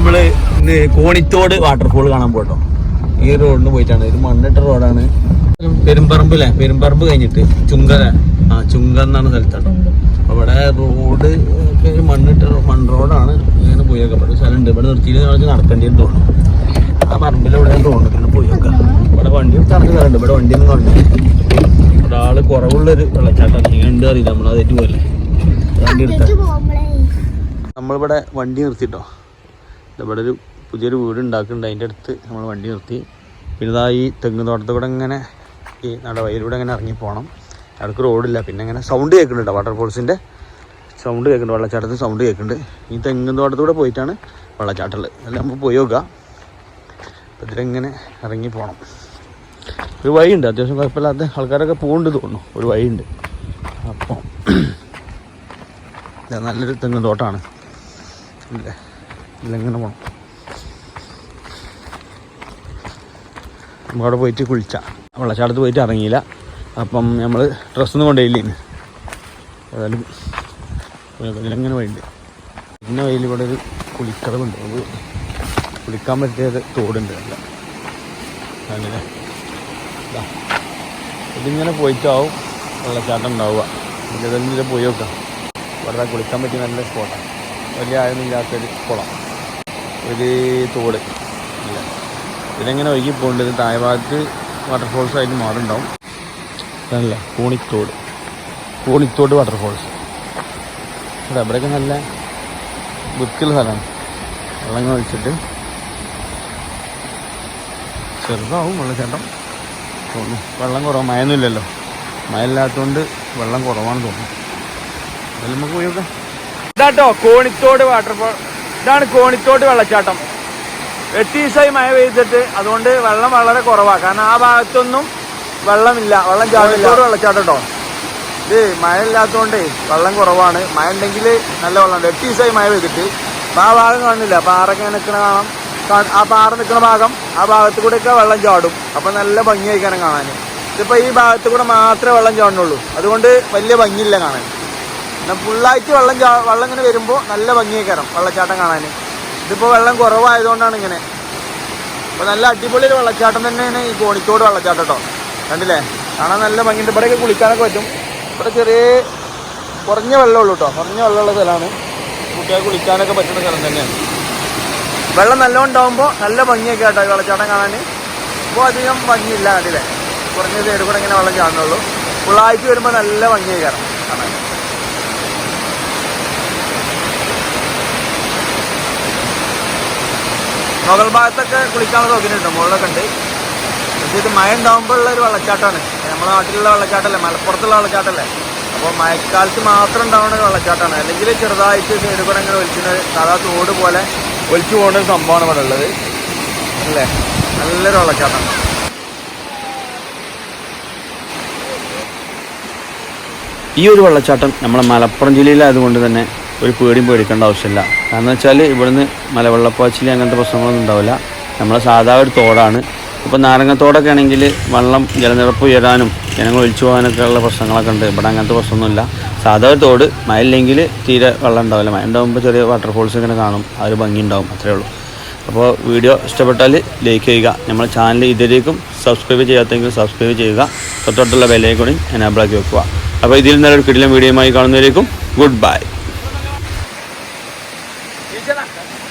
നമ്മൾ കോണിത്തോട് വാട്ടർഫോൾ കാണാൻ പോട്ടോ ഈ റോഡിന് പോയിട്ടാണ്. ഇത് മണ്ണിട്ട റോഡാണ് പെരുമ്പറമ്പ് അല്ലേ പെരുമ്പറമ്പ് കഴിഞ്ഞിട്ട് ചുങ്ക ആ ചുങ്ക എന്നാണ് സ്ഥലത്താട്ടോ അവിടെ റോഡ് മണ്ണിട്ട മൺ റോഡാണ് ഇങ്ങനെ പോയൊക്കെ ഇവിടെ സ്ഥലമുണ്ട്. ഇവിടെ നിർത്തിയിട്ട് കളിച്ച് നടക്കേണ്ടി തോന്നുന്നു. ആ പറമ്പിൽ പിന്നെ പോയി പോയൊക്കെ. ഇവിടെ വണ്ടി തറഞ്ഞ സ്ഥലമുണ്ട്. ഇവിടെ വണ്ടിയൊന്നും കാണില്ല ഇവിടെ ആൾ കുറവുള്ളൊരു വെള്ളച്ചാട്ടം. ഉണ്ട് അറിയില്ല. നമ്മളതേറ്റ് പോലെ വണ്ടി എടുത്താൽ നമ്മളിവിടെ വണ്ടി നിർത്തിട്ടോ. ഇവിടെ ഒരു പുതിയൊരു വീട് ഉണ്ടാക്കുന്നുണ്ട് അതിന്റെ അടുത്ത് നമ്മൾ വണ്ടി നിർത്തി. പിന്നെ ഇതാ ഈ തെങ്ങ് തോട്ടത്തിൽ ഇങ്ങനെ ഈ നടവയിലൂടെ ഇങ്ങനെ ഇറങ്ങി പോകണം അടുക്ക് റോഡില്ല. പിന്നെ ഇങ്ങനെ സൗണ്ട് കേൾക്കുന്നുണ്ട്. വാട്ടർഫോൾസിന്റെ സൗണ്ട് കേൾക്കുന്നുണ്ട്. വെള്ളച്ചാട്ടത്തിൽ സൗണ്ട് കേൾക്കുന്നുണ്ട്. ഈ തെങ്ങ് തോട്ടത്തിലൂടെ പോയിട്ടാണ് വെള്ളച്ചാട്ടൽ അല്ല നമുക്ക് പോയി നോക്കാം. അപ്പോൾ ഇതിലിങ്ങനെ ഇറങ്ങി പോകണം ഒരു വഴിയുണ്ട്. അത്യാവശ്യം കുഴപ്പമില്ലാത്ത ആൾക്കാരൊക്കെ പോകുന്നുണ്ട് തോന്നുന്നു. ഒരു വഴിയുണ്ട്. അപ്പോൾ ഇത് നല്ലൊരു തെങ്ങ് തോട്ടമാണ് ഇല്ലേ? ഇതിലെങ്ങനെ പോകണം നമുക്കവിടെ പോയിട്ട് കുളിച്ച. വെള്ളച്ചാട്ടത്ത് പോയിട്ട് ഇറങ്ങിയില്ല. അപ്പം നമ്മൾ ഡ്രസ്സൊന്നും കൊണ്ടുപോയില്ലേ ഏതായാലും ഇതിലെങ്ങനെ വഴിയുണ്ട് പിന്നെ വഴിയിൽ ഇവിടെ ഒരു കുളിക്കടവുണ്ട് അത് കുളിക്കാൻ പറ്റിയത് തോടുണ്ട് അല്ല അങ്ങനെ. ഇതിങ്ങനെ പോയിട്ടാവും വെള്ളച്ചാട്ടം ഉണ്ടാവുക. ഇതിൽ പോയി നോക്കാം. ഇവിടെ കുളിക്കാൻ പറ്റിയ നല്ല സ്പോട്ടാണ്. വലിയ ആഴമില്ലാത്തൊരു കുളം. ഒരു തോട്. ഇല്ല. ഇതിലെങ്ങനെ ഒഴുകി പോകേണ്ടത് താഴെ ഭാഗത്ത് വാട്ടർഫോൾസ് ആയിട്ട് മാറുണ്ടാവും അല്ല കൂണിത്തോട്. കൂണിത്തോട് വാട്ടർഫോൾസ് അവിടെയൊക്കെ നല്ല വൃത്തിയുള്ള സ്ഥലമാണ്. വെള്ളം ഇങ്ങനെ ഒഴിച്ചിട്ട്. ചെറുതാവും വെള്ളച്ചാട്ടം തോന്നുന്നു. വെള്ളം കുറവ്. മഴയൊന്നുമില്ലല്ലോ. മഴ ഇല്ലാത്തതുകൊണ്ട് വെള്ളം കുറവാണെന്ന് തോന്നുന്നു. അതിൽ നമുക്ക് പോയി നോക്കാം ഇതാട്ടോ കോണിത്തോട് വാട്ടർഫോൾ ഇതാണ് കോണിത്തോട്ട് വെള്ളച്ചാട്ടം. എട്ട് ദിവസമായി മഴ പെയ്തിട്ട് അതുകൊണ്ട് വെള്ളം വളരെ കുറവാണ് കാരണം ആ ഭാഗത്തൊന്നും വെള്ളമില്ല. വെള്ളം ചാടിത്തോട് വെള്ളച്ചാട്ടം കേട്ടോ ഇത് മഴ ഇല്ലാത്തതുകൊണ്ട് വെള്ളം കുറവാണ്. മഴ ഉണ്ടെങ്കിൽ നല്ല വെള്ളം എട്ട് ദിവസമായി മഴ പെയ്തിട്ട്. അപ്പൊ ആ ഭാഗം കാണില്ല പാറൊക്കെ നിൽക്കണ കാണാം. ആ പാറ നിൽക്കുന്ന ഭാഗം ആ ഭാഗത്ത് കൂടെയൊക്കെ വെള്ളം ചാടും. അപ്പൊ നല്ല ഭംഗിയായിക്കാരം കാണാൻ ഇതിപ്പോ ഈ ഭാഗത്ത് കൂടെ മാത്രമേ വെള്ളം ചാടുന്നുള്ളൂ. അതുകൊണ്ട് വലിയ ഭംഗിയില്ല കാണാൻ. ഫുള്ളായിട്ട് വെള്ളം വെള്ളം ഇങ്ങനെ വരുമ്പോൾ നല്ല ഭംഗിയേക്കാരം വെള്ളച്ചാട്ടം കാണാൻ ഇതിപ്പോൾ വെള്ളം കുറവായതുകൊണ്ടാണ് ഇങ്ങനെ. അപ്പോൾ നല്ല അടിപൊളി ഒരു വെള്ളച്ചാട്ടം തന്നെയാണ് ഈ കോണിക്കോട് വെള്ളച്ചാട്ടം കേട്ടോ കണ്ടില്ലേ? കാണാൻ നല്ല ഭംഗിയുണ്ട്. ഇവിടെയൊക്കെ കുളിക്കാനൊക്കെ പറ്റും. ഇവിടെ ചെറിയ കുറഞ്ഞ വെള്ളമുള്ളൂ കേട്ടോ കുറഞ്ഞ വെള്ളമുള്ള സ്ഥലമാണ്. കുട്ടികൾക്ക് കുളിക്കാനൊക്കെ പറ്റുന്ന സ്ഥലം തന്നെയാണ്. വെള്ളം നല്ലോണം ഉണ്ടാകുമ്പോൾ നല്ല ഭംഗിയൊക്കെ കേട്ടോ വെള്ളച്ചാട്ടം കാണാൻ ഇപ്പോൾ അധികം ഭംഗിയില്ല കണ്ടില്ലേ? കുറഞ്ഞ സൈഡ് കൂടെ ഇങ്ങനെ വെള്ളം കാണുന്നുള്ളൂ ഫുള്ളായിട്ട് വരുമ്പോൾ നല്ല ഭംഗിയായി കാണാൻ. മുകൾ ഭാഗത്തൊക്കെ കുളിക്കാനുള്ള സൗകര്യമുണ്ട്. മുകളിലൊക്കെ ഉണ്ട്. പക്ഷേ ഇത് മഴ ഉണ്ടാകുമ്പോഴുള്ള ഒരു വെള്ളച്ചാട്ടമാണ്. നമ്മുടെ നാട്ടിലുള്ള വെള്ളച്ചാട്ടമല്ലേ? മലപ്പുറത്തുള്ള വെള്ളച്ചാട്ടമല്ലേ? അപ്പോൾ മഴക്കാലത്ത് മാത്രം ഉണ്ടാവുന്ന ഒരു വെള്ളച്ചാട്ടമാണ്. അല്ലെങ്കിൽ ചെറുതായിട്ട് സൈഡ് കൂടെ ഇങ്ങനെ ഒലിക്കുന്ന സാധാ തോട് പോലെ ഒലിച്ചു പോകുന്ന ഒരു സംഭവമാണ് ഇവിടെ ഉള്ളത്. അല്ലേ? നല്ലൊരു വെള്ളച്ചാട്ടമാണ് ഈ ഒരു വെള്ളച്ചാട്ടം നമ്മുടെ മലപ്പുറം ജില്ലയിലായതുകൊണ്ട് തന്നെ ഒരു പേടിയും പേടിക്കേണ്ട ആവശ്യമില്ല. കാരണം വെച്ചാൽ ഇവിടുന്ന് മലവെള്ളപ്പാച്ചിൽ അങ്ങനത്തെ പ്രശ്നങ്ങളൊന്നും ഉണ്ടാവില്ല. നമ്മൾ സാധാ ഒരു തോടാണ്. ഇപ്പോൾ നാരങ്ങത്തോടൊക്കെ ആണെങ്കിൽ വെള്ളം ജലനിരപ്പ് ഉയരാനും ജനങ്ങൾ ഒഴിച്ചു പോകാനൊക്കെ ഉള്ള പ്രശ്നങ്ങളൊക്കെ ഉണ്ട്. ഇവിടെ അങ്ങനത്തെ പ്രശ്നമൊന്നുമില്ല. സാധാ ഒരു തോട് മഴ ഇല്ലെങ്കിൽ തീരെ വെള്ളം ഉണ്ടാവില്ല. മഴ ഉണ്ടാകുമ്പോൾ ചെറിയ വാട്ടർഫോൾസ് ഇങ്ങനെ കാണും. ആ ഒരു ഭംഗി ഉണ്ടാവും. അത്രേ ഉള്ളൂ. അപ്പോൾ വീഡിയോ ഇഷ്ടപ്പെട്ടാൽ ലൈക്ക് ചെയ്യുക. നമ്മുടെ ചാനൽ ഇതിലേക്കും സബ്സ്ക്രൈബ് ചെയ്യാത്തെങ്കിൽ സബ്സ്ക്രൈബ് ചെയ്യുക. തൊട്ടടുത്തുള്ള ബെല്ലേക്കൂടി കൂടി എനാബിളാക്കി വെക്കുക. അപ്പോൾ ഇതിൽ നിന്നൊരു കിടിലം വീഡിയോയുമായി കാണുന്നതിലേക്കും ഗുഡ് ബൈ じゃなくて。